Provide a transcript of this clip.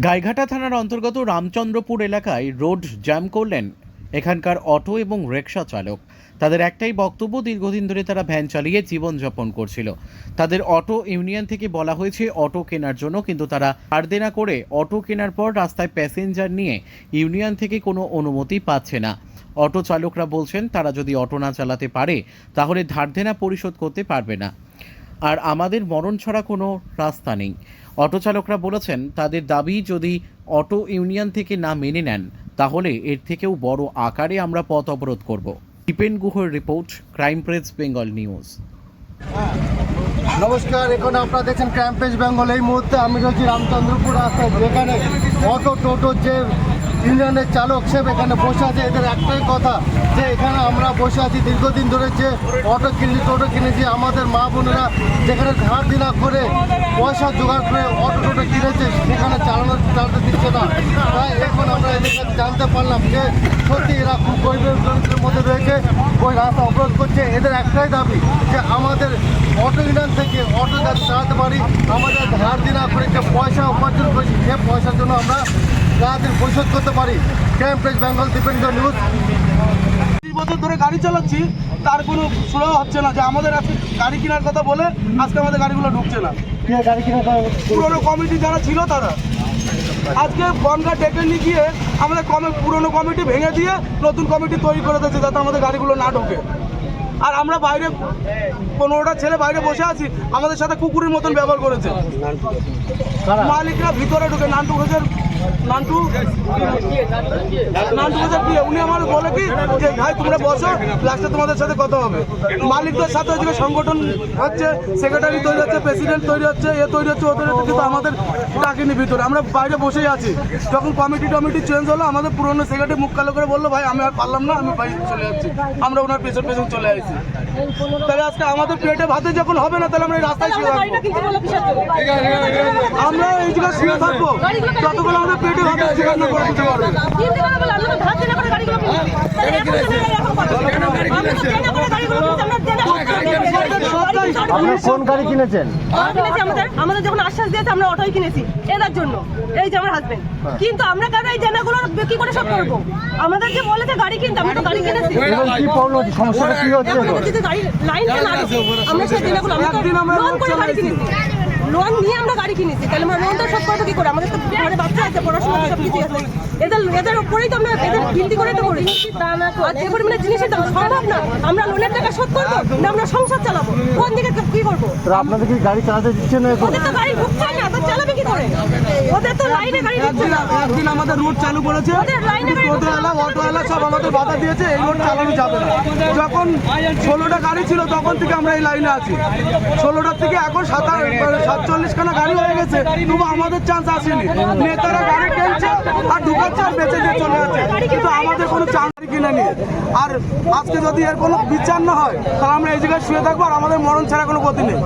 গাইঘাটা থানার অন্তর্গত রামচন্দ্রপুর এলাকায় রোড জ্যাম করলেন এখানকার অটো এবং রিক্সা চালক। তাদের একটাই বক্তব্য, দীর্ঘদিন ধরে তারা ভ্যান চালিয়ে জীবনযাপন করছিল। তাদের অটো ইউনিয়ন থেকে বলা হয়েছে, অটো কেনার জন্য, কিন্তু তারা আর দেনা করে অটো কেনার পর রাস্তায় প্যাসেঞ্জার নিয়ে ইউনিয়ন থেকে কোনো অনুমতি পাচ্ছে না। অটো চালকরা বলছেন, তারা যদি অটো না চালাতে পারে, তাহলে ধার দেনা পরিশোধ করতে পারবে না। আর আমাদের মরণ ছাড়া কোনো রাস্তা নেই। অটো চালকরা বলেছেন, তাদের দাবি যদি অটো ইউনিয়ন থেকে না মেনে নেন, তাহলে এর থেকেও বড় আকারে আমরা পথ অবরোধ করব। Dipen গুহর report, crime press, Bengal news. নমস্কার, এখন আপনারা দেখছেন ক্যাম্পেজ বেঙ্গল। এই মুহূর্তে আমি রয়েছি রামচন্দ্রপুর রাস্তায়, যেখানে অটো টোটো যে ইউনিয়নের চালক সে এখানে বসে আছে। এদের একটাই কথা যে এখানে আমরা বসে আছি, দীর্ঘদিন ধরে যে অটো কিনেছি টোটো কিনেছি। আমাদের মা বোনেরা যেখানে ধার দিনা করে পয়সা জোগাড় করে অটো টোটো কিনেছে, সেখানে চালানো চালাতে দিচ্ছে না। তাই এখন আমরা এদের জানতে পারলাম যে সত্যি এরা খুব গরিবের মধ্যে রয়েছে। ওই রাস্তা অবরোধ করছে। এদের একটাই দাবি যে আমাদের অটো ইউনিয়ন থেকে অটো চালাতে পারি আমাদের ধার দিনা করে যে পয়সা উপার্জন করেছি সে পয়সার জন্য আমরা তাদের পরিশোধ করতে পারি। ক্যাম্পেজ বেঙ্গল ডিপেন্ড নিউজ বছর ধরে গাড়ি চালাচ্ছি তার কোনো সুরাহ হচ্ছে না যে আমাদের আজকে গাড়ি কেনার কথা বলে আজকে আমাদের গাড়িগুলো ঢুকছে না। পুরনো কমিটি যারা ছিল তারা। আজকে বনগা ডেকে নিয়ে গিয়ে আমাদের কমে পুরনো কমিটি ভেঙে দিয়ে নতুন কমিটি তৈরি করে দিয়েছে যাতে আমাদের গাড়িগুলো না ঢোকে। আর আমরা বাইরে পনেরোটা ছেলে বাইরে বসে আছি আমাদের সাথে কুকুরের মতন ব্যবহার করেছে। মালিকরা ভিতরে ঢুকে নান্টু ঘোষের নান্টু? নান্টু ঘোষের দিয়ে উনি আমার বলে কি যে, ভাই, তোমরা বসো লাস্টে তোমাদের সাথে কথা হবে। মালিকদের সাথে হচ্ছে সংগঠন হচ্ছে সেক্রেটারি তৈরি হচ্ছে প্রেসিডেন্ট তৈরি হচ্ছে, এ তৈরি হচ্ছে, ও তৈরি কিন্তু আমাদের ডাকিনি ভিতরে। আমরা বাইরে বসেই আছি। যখন কমিটি টমিটি চেঞ্জ হলো, আমাদের পুরনো সেক্রেটারি মুখ কালো করে বলল, ভাই, আমি আর পারলাম না, আমি বাইরে চলে যাচ্ছি। আমরা ওনার পেছন পেছন চলে আসছি তাহলে আজকে আমাদের পেটে ভাতে যখন হবে না তাহলে আমরা রাস্তায় শুয়ে থাকব। আমরা এই জায়গায় শুয়ে থাকব। যতক্ষণ আমাদের পেটে ভাতে সেখানে না করে দিতে পারবে। আপনার কোন গাড়ি কিনেছেন? আমাদের আমাদের যখন আশ্বাস দিয়েছে আমরা অটোই কিনেছি এটার জন্য এই যে আমার হাজবেন্ড কিন্তু আমরা কেন এই জেনাগুলো কি করে সব করব? আমাদের যে বলেছে গাড়ি কিনতে আমরা তো গাড়ি কিনেছি। কি প্রবলেম হচ্ছে? সমস্যাটা কি হচ্ছে গাড়ি লাইন না আমরা সেই জেনাগুলো আমরা লোন করে গাড়ি কিনেছি। লোন নিয়ে আমরা গাড়ি কিনেছি। তাহলে আমরা লোনটা শোধ করব কি করে? আমাদের তো ঘরে বাচ্চা আছে পড়াশোনা সব কিছু আছে। এদের এদের উপরেই তো আমরা এদের গিলতি করে তো করি। আর যে পরিমাণে জিনিসের দাম সম্ভব না। আমরা লোনের টাকা শোধ করব না আমরা সংসার চালাবো। কোন দিকে কি করব? তো আপনাদের কি গাড়ি চালাতে দিচ্ছে না এখন? ওদের তো গাড়ি ঢুকছে না তো চালাবে কি করে? ওদের তো লাইনে গাড়ি ঢুকছে না। একদিন আমাদের রুট চালু করেছে। ওদের লাইনে গাড়ি টোটোওয়ালা অটোওয়ালা সব আমাদের বাধা দিয়েছে, এই রোড চালানো যাবে না। যখন ষোলোটা গাড়ি ছিল, তখন থেকে আমরা এই লাইনে আছি। ষোলোটার থেকে এখন সাতাশ সাতচল্লিশ খানা গাড়ি হয়ে গেছে, তবু আমাদের চান্স আসেনি। নেতারা গাড়ি কিনছে আর ঢুকাচ্ছে আর বেঁচে দিয়ে চলে যাচ্ছে। কিন্তু আমাদের কোনো চান্স কিনে নিয়ে। আর আজকে যদি এর কোনো বিচার না হয়, তাহলে আমরা এই জায়গায় শুয়ে থাকব আর আমাদের মরণ ছাড়া কোনো গতি নেই।